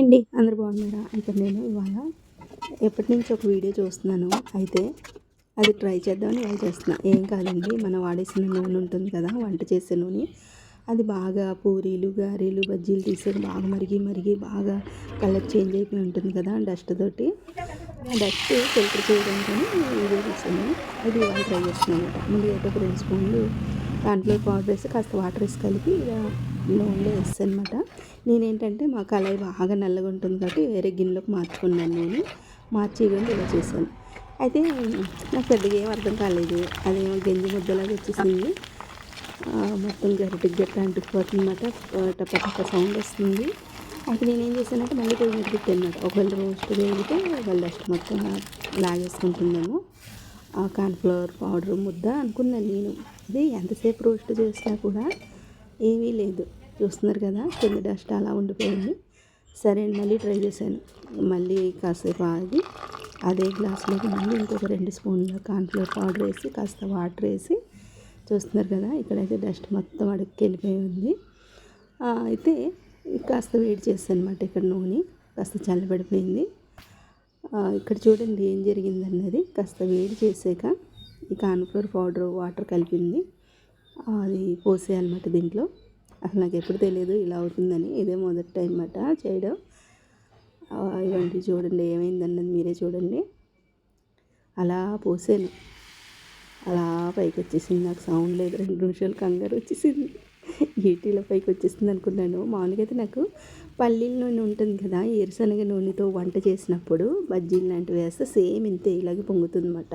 అండి అందరు బాగున్నారా? అయితే నేను ఇవాళ ఎప్పటి నుంచి ఒక వీడియో చూస్తున్నాను. అయితే అది ట్రై చేద్దామని ట్రై చేస్తున్నా. ఏం కాదండి మనం వాడేసిన నూనె ఉంటుంది కదా వంట చేసే నూనె. అది బాగా పూరీలు గారెలు బజ్జీలు తీసేది బాగా మరిగి మరిగి బాగా కలర్ చేంజ్ అయిపోయి ఉంటుంది కదా డస్ట్ తోటి. ఆ డస్ట్ ఫిల్టర్ చేయడానికి వీడియో తీసాను అది ఇవాళ ట్రై చేస్తున్నాను అనమాట. ముందుగా ఒక రెండు స్పూన్లు దాంట్లో పౌడర్ వేసి కాస్త వాటర్ వేసి కలిపి నూనెలో వేస్తాను అనమాట నేనేంటంటే మా కళాయి బాగా నల్లగా ఉంటుంది కాబట్టి వేరే గిన్నెలోకి మార్చుకున్నాను నేను. మార్చి ఇవ్వండి ఇలా చేశాను. అయితే నాకు పెద్దగా ఏం అర్థం కాలేదు. అదేమో గంజి ముద్దలాగా వచ్చేసింది. మొత్తం గరిటికి గట్ట అంటుకుపోతుంది అనమాట టప టప సౌండ్ వస్తుంది. అయితే నేనేం చేశానంటే మళ్ళీ పొయ్యి మీద పెట్టాను అనమాట ఒకవేళ రోస్ట్ వేగితే వాళ్ళ డస్ట్ మొత్తం లాగేసుకుంటుందేమో. ఆ కార్న్ఫ్లవర్ పౌడర్ ముద్ద అనుకున్నాను నేను. ఇది ఎంతసేపు రోస్ట్ చేసినా కూడా ఏమీ లేదు. చూస్తున్నారు కదా కింద డస్ట్ అలా ఉండిపోయింది. సరే అండి మళ్ళీ ట్రై చేశాను. మళ్ళీ కాసేపు ఆగి అదే గ్లాస్లోకి మళ్ళీ ఇంకొక రెండు స్పూన్ల కాన్ఫ్లోర్ పౌడర్ వేసి కాస్త వాటర్ వేసి చూస్తున్నారు కదా ఇక్కడైతే డస్ట్ మొత్తం అడుక్కి వెళ్ళిపోయి ఉంది. అయితే కాస్త వేడి చేస్తాను అనమాట ఇక్కడ నూనె కాస్త చల్లబడిపోయింది. ఇక్కడ చూడండి ఏం జరిగింది అన్నది కాస్త వేడి చేసాక ఈ కాన్ఫ్లోర్ పౌడర్ వాటర్ కలిపింది. అది పోసేయాలన్నమాట దీంట్లో. అసలు నాకు ఎప్పుడు తెలియదు ఇలా అవుతుందని. ఇదే మొదటి టైం అన్నమాట చేయడం. ఆ, ఇవ్వండి చూడండి ఏమైందన్నది మీరే చూడండి. అలా పోసాను. అలా పైకి వచ్చేసింది. నాకు సౌండ్ లేదు. రెండు నిమిషాలు కంగారు వచ్చేసింది. ఈటీలో పైకి వచ్చేసింది అనుకున్నాను. మామూలుగా అయితే నాకు పల్లీల నూనె ఉంటుంది కదా ఏరుశనగ నూనెతో వంట చేసినప్పుడు బజ్జీలు లాంటివి వేస్తే సేమ్ ఇంతే ఇలాగే పొంగుతుంది అనమాట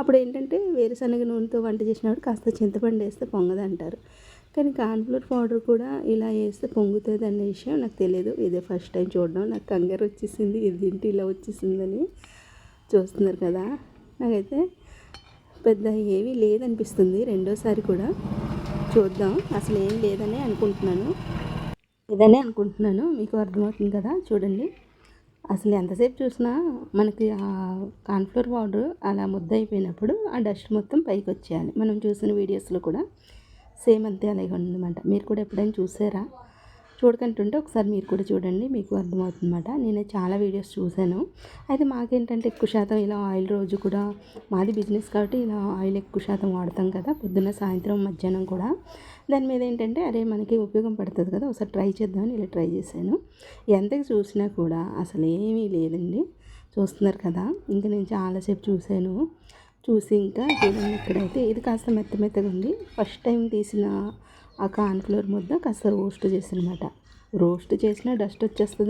అప్పుడు ఏంటంటే వేరుశనగ నూనెతో వంట చేసినప్పుడు కాస్త చింతపండు వేస్తే పొంగదు అంటారు. కానీ కార్న్ఫ్లోర్ పౌడర్ కూడా ఇలా వేస్తే పొంగుతుంది అనే విషయం నాకు తెలియదు. ఇదే ఫస్ట్ టైం చూడడం. నాకు కంగారు వచ్చేసింది. ఇది ఇంటి ఇలా వచ్చేసిందని చూస్తున్నారు కదా. నాకైతే పెద్ద ఏమీ లేదనిపిస్తుంది. రెండోసారి కూడా చూద్దాం. అసలు ఏం లేదనే అనుకుంటున్నాను. ఇదనే అనుకుంటున్నాను. మీకు అర్థమవుతుంది కదా? చూడండి. అసలు ఎంతసేపు చూసినా మనకి ఆ కాన్ఫ్లోర్ పౌడర్ అలా ముద్ద అయిపోయినప్పుడు ఆ డస్ట్ మొత్తం పైకి వచ్చేయాలి మనం చూసిన వీడియోస్లో కూడా సేమ్ అంతే అలాగే ఉందన్నమాట. మీరు కూడా ఎప్పుడైనా చూసారా? చూడకంటుంటే ఒకసారి మీరు కూడా చూడండి మీకు అర్థమవుతుందన్నమాట. నేను చాలా వీడియోస్ చూశాను. అయితే మాకేంటంటే ఎక్కువ శాతం ఇలా ఆయిల్ రోజు కూడా మాది బిజినెస్ కాబట్టి ఇలా ఆయిల్ ఎక్కువ శాతం వాడతాం కదా పొద్దున్న సాయంత్రం మధ్యాహ్నం కూడా. దాని మీద ఏంటంటే అరే మనకి ఉపయోగం పడుతుంది కదా ఒకసారి ట్రై చేద్దామని ఇలా ట్రై చేశాను. ఎంతకు చూసినా కూడా అసలు ఏమీ లేదండి. చూస్తున్నారు కదా ఇంకా నేను చాలాసేపు చూశాను. చూసి ఇంకా చూడండి ఇక్కడైతే ఇది కాస్త మెత్త మెత్తగా ఉంది. ఫస్ట్ టైం తీసిన ఆ కార్న్ఫ్లోర్ ముద్ద కాస్త రోస్ట్ చేసి అనమాట రోస్ట్ చేసినా డస్ట్ వచ్చేస్తుంది.